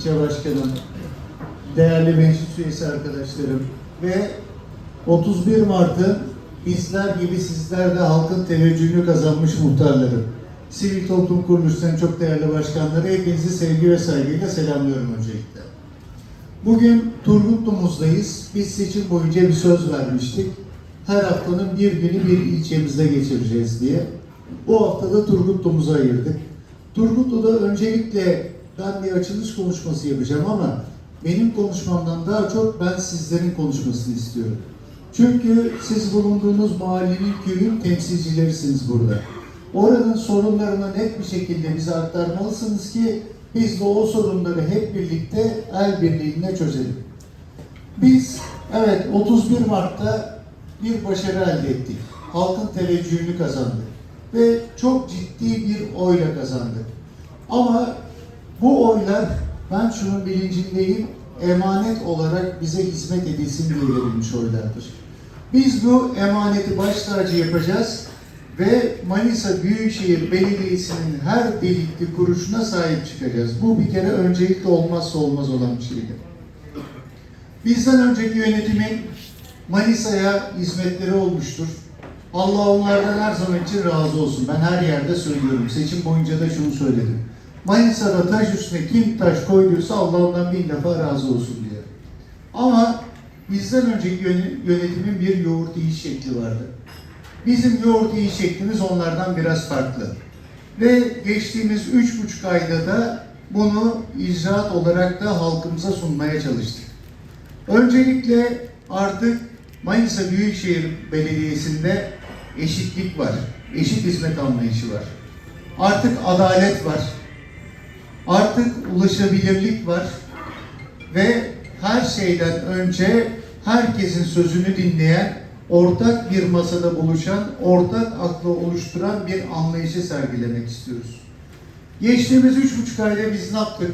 ilçe başkanım, değerli meclis üyesi arkadaşlarım ve 31 Mart'ın bizler gibi sizler de halkın teveccühünü kazanmış muhtarlarım. Sivil toplum kuruluşlarının çok değerli başkanları hepinizi sevgi ve saygıyla selamlıyorum öncelikle. Bugün Turgutlu'muzdayız. Biz seçim boyunca bir söz vermiştik. Her haftanın bir günü bir ilçemizde geçireceğiz diye. Bu haftada Turgutlu'muza ayırdık. Turgutlu'da öncelikle ben bir açılış konuşması yapacağım ama benim konuşmamdan daha çok ben sizlerin konuşmasını istiyorum. Çünkü siz bulunduğunuz mahallenin köyün temsilcilerisiniz burada. Oranın sorunlarını net bir şekilde bize aktarmalısınız ki biz de o sorunları hep birlikte el birliğiyle çözelim. Biz evet 31 Mart'ta bir başarı elde ettik. Halkın teveccühünü kazandık ve çok ciddi bir oyla kazandık. Ama bu oylar ben şunun bilincindeyim emanet olarak bize hizmet edilsin diye verilmiş oylardır. Biz bu emaneti baş tacı yapacağız ve Manisa Büyükşehir Belediyesi'nin her delikli kuruşuna sahip çıkacağız. Bu bir kere öncelikle olmazsa olmaz olan bir şeydir. Bizden önceki yönetimin Manisa'ya hizmetleri olmuştur. Allah onlardan her zaman için razı olsun. Ben her yerde söylüyorum. Seçim boyunca da şunu söyledim. Manisa'da taş üstüne kim taş koyduysa Allah ondan bin defa razı olsun diye. Ama bizden önceki yöne- yönetimin bir yoğurt yiyiş şekli vardı. Bizim yoğurt yiyiş şeklimiz onlardan biraz farklı. Ve geçtiğimiz üç buçuk ayda da bunu icraat olarak da halkımıza sunmaya çalıştık. Öncelikle artık Manisa Büyükşehir Belediyesi'nde eşitlik var. Eşit hizmet anlayışı var. Artık adalet var. Artık ulaşabilirlik var. Ve her şeyden önce herkesin sözünü dinleyen, ortak bir masada buluşan, ortak aklı oluşturan bir anlayışı sergilemek istiyoruz. Geçtiğimiz üç buçuk ayda biz ne yaptık?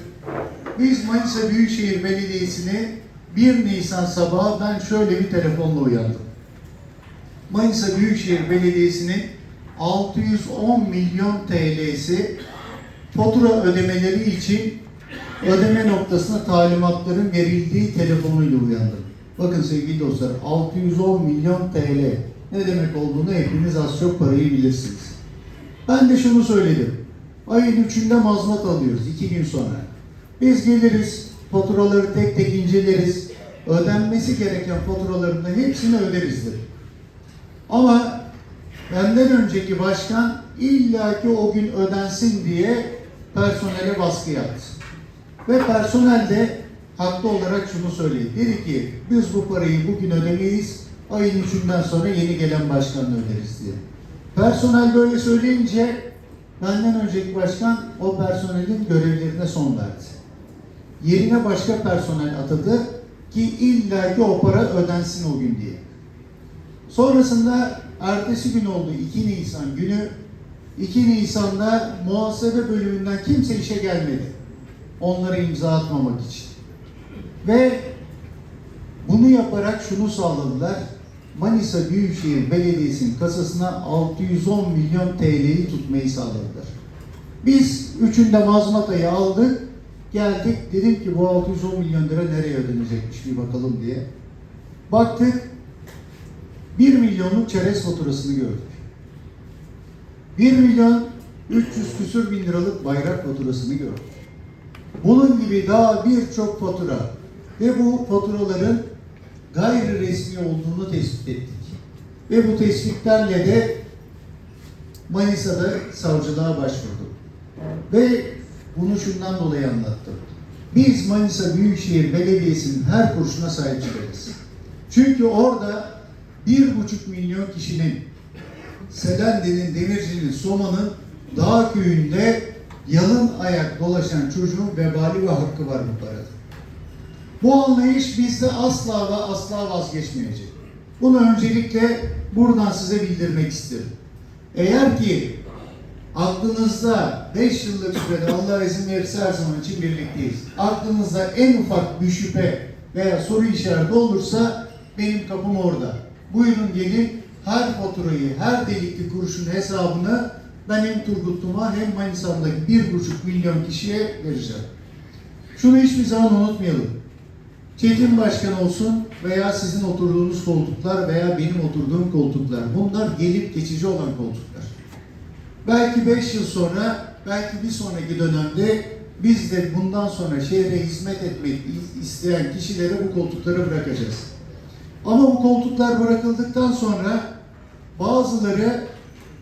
Biz Manisa Büyükşehir Belediyesi'ni 1 Nisan sabahı ben şöyle bir telefonla uyandım. Manisa Büyükşehir Belediyesi'nin 610 milyon TL'si fatura ödemeleri için ödeme noktasına talimatların verildiği telefonuyla uyandım. Bakın sevgili dostlar 610 milyon TL ne demek olduğunu hepiniz az çok parayı bilirsiniz. Ben de şunu söyledim. Ayın 3'ünde mazmat alıyoruz 2 gün sonra. Biz geliriz, faturaları tek tek inceleriz. Ödenmesi gereken faturaların da hepsini öderiz dedim. Ama benden önceki başkan illaki o gün ödensin diye personele baskı yaptı. Ve personel de haklı olarak şunu söyledi. Dedi ki biz bu parayı bugün ödemeyiz. Ayın üçünden sonra yeni gelen başkanla öderiz diye. Personel böyle söyleyince benden önceki başkan o personelin görevlerine son verdi. Yerine başka personel atadı ki illaki o para ödensin o gün diye. Sonrasında ertesi gün oldu 2 Nisan günü. 2 Nisan'da muhasebe bölümünden kimse işe gelmedi. Onlara imza atmamak için. Ve bunu yaparak şunu sağladılar. Manisa Büyükşehir Belediyesi'nin kasasına 610 milyon TL'yi tutmayı sağladılar. Biz üçünde mazmatayı aldık. Geldik dedim ki bu 610 milyon lira nereye ödenecekmiş bir bakalım diye. Baktık 1 milyonluk çerez faturasını gördük. 1 milyon 300 küsür bin liralık bayrak faturasını gördük. Bunun gibi daha birçok fatura ve bu faturaların gayri resmi olduğunu tespit ettik. Ve bu tespitlerle de Manisa'da savcılığa başvurduk. Ve bunu şundan dolayı anlattım. Biz Manisa Büyükşehir Belediyesi'nin her kuruşuna sahip çıkarız. Çünkü orada bir buçuk milyon kişinin Selende'nin, Demirci'nin, Soma'nın dağ köyünde yalın ayak dolaşan çocuğun vebali ve hakkı var bu parada. Bu anlayış bizde asla ve asla vazgeçmeyecek. Bunu öncelikle buradan size bildirmek isterim. Eğer ki aklınızda 5 yıllık sürede Allah izin verirse her zaman için birlikteyiz. Aklınızda en ufak bir şüphe veya soru işareti olursa benim kapım orada. Buyurun gelin her faturayı, her delikli kuruşun hesabını ben hem Turgutlu'ma hem Manisa'mdaki bir buçuk milyon kişiye vereceğim. Şunu hiçbir zaman unutmayalım. Çetin Başkan olsun veya sizin oturduğunuz koltuklar veya benim oturduğum koltuklar. Bunlar gelip geçici olan koltuklar. Belki 5 yıl sonra, belki bir sonraki dönemde biz de bundan sonra şehre hizmet etmek isteyen kişilere bu koltukları bırakacağız. Ama bu koltuklar bırakıldıktan sonra bazıları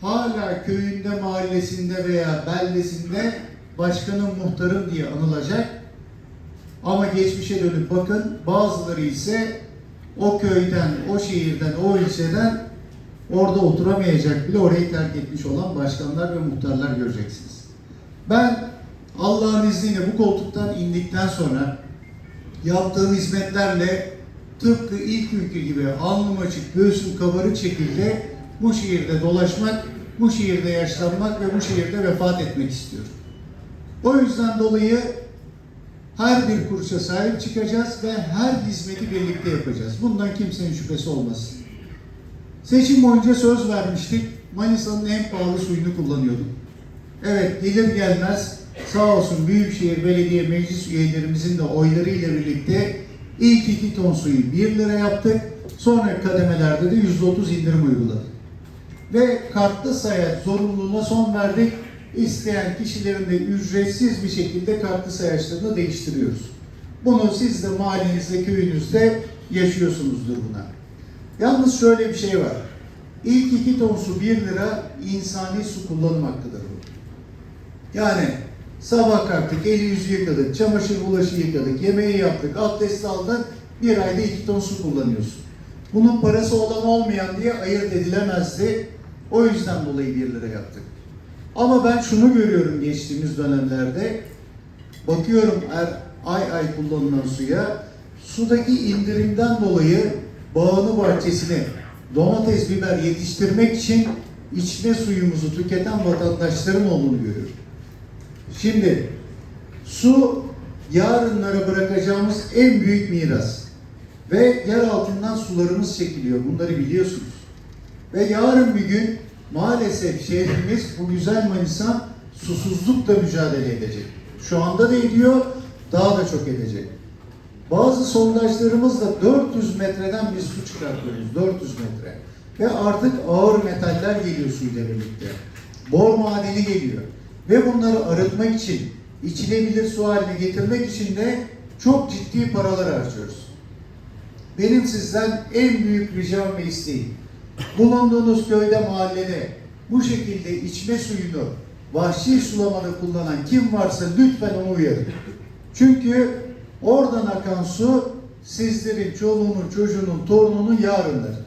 hala köyünde, mahallesinde veya beldesinde başkanım, muhtarım diye anılacak. Ama geçmişe dönüp bakın bazıları ise o köyden, o şehirden, o ilçeden orada oturamayacak bile orayı terk etmiş olan başkanlar ve muhtarlar göreceksiniz. Ben Allah'ın izniyle bu koltuktan indikten sonra yaptığım hizmetlerle tıpkı ilk günkü gibi alnım açık, göğsüm kabarık şekilde bu şehirde dolaşmak, bu şehirde yaşlanmak ve bu şehirde vefat etmek istiyorum. O yüzden dolayı her bir kuruşa sahip çıkacağız ve her hizmeti birlikte yapacağız. Bundan kimsenin şüphesi olmasın. Seçim boyunca söz vermiştik. Manisa'nın en pahalı suyunu kullanıyorduk. Evet gelir gelmez sağ olsun Büyükşehir Belediye Meclis üyelerimizin de oylarıyla birlikte ilk iki ton suyu 1 lira yaptık. Sonra kademelerde de %30 indirim uyguladık. Ve kartlı sayaç zorunluluğuna son verdik. İsteyen kişilerin de ücretsiz bir şekilde kartlı sayaçlarını değiştiriyoruz. Bunu siz de mahallenizde, köyünüzde yaşıyorsunuzdur buna. Yalnız şöyle bir şey var. İlk iki ton su 1 lira insani su kullanım hakkıdır bu. Yani sabah kalktık, eli yüzü yıkadık, çamaşır bulaşı yıkadık, yemeği yaptık, abdest aldık, bir ayda iki ton su kullanıyorsun. Bunun parası olan olmayan diye ayırt edilemezdi. O yüzden dolayı 1 lira yaptık. Ama ben şunu görüyorum geçtiğimiz dönemlerde. Bakıyorum er, ay ay kullanılan suya, sudaki indirimden dolayı bağını bahçesine domates biber yetiştirmek için içme suyumuzu tüketen vatandaşların olduğunu görüyorum. Şimdi su yarınlara bırakacağımız en büyük miras. Ve yer altından sularımız çekiliyor. Bunları biliyorsunuz. Ve yarın bir gün maalesef şehrimiz bu güzel Manisa susuzlukla mücadele edecek. Şu anda da ediyor, daha da çok edecek. Bazı sondajlarımızla 400 metreden bir su çıkartıyoruz. 400 metre. Ve artık ağır metaller geliyor suyla birlikte. Bor madeni geliyor. Ve bunları arıtmak için, içilebilir su haline getirmek için de çok ciddi paralar harcıyoruz. Benim sizden en büyük ricam ve isteğim, bulunduğunuz köyde, mahallede bu şekilde içme suyunu vahşi sulamada kullanan kim varsa lütfen onu uyarın. Çünkü oradan akan su sizlerin, çoluğunun, çocuğunun, torununun yarınları.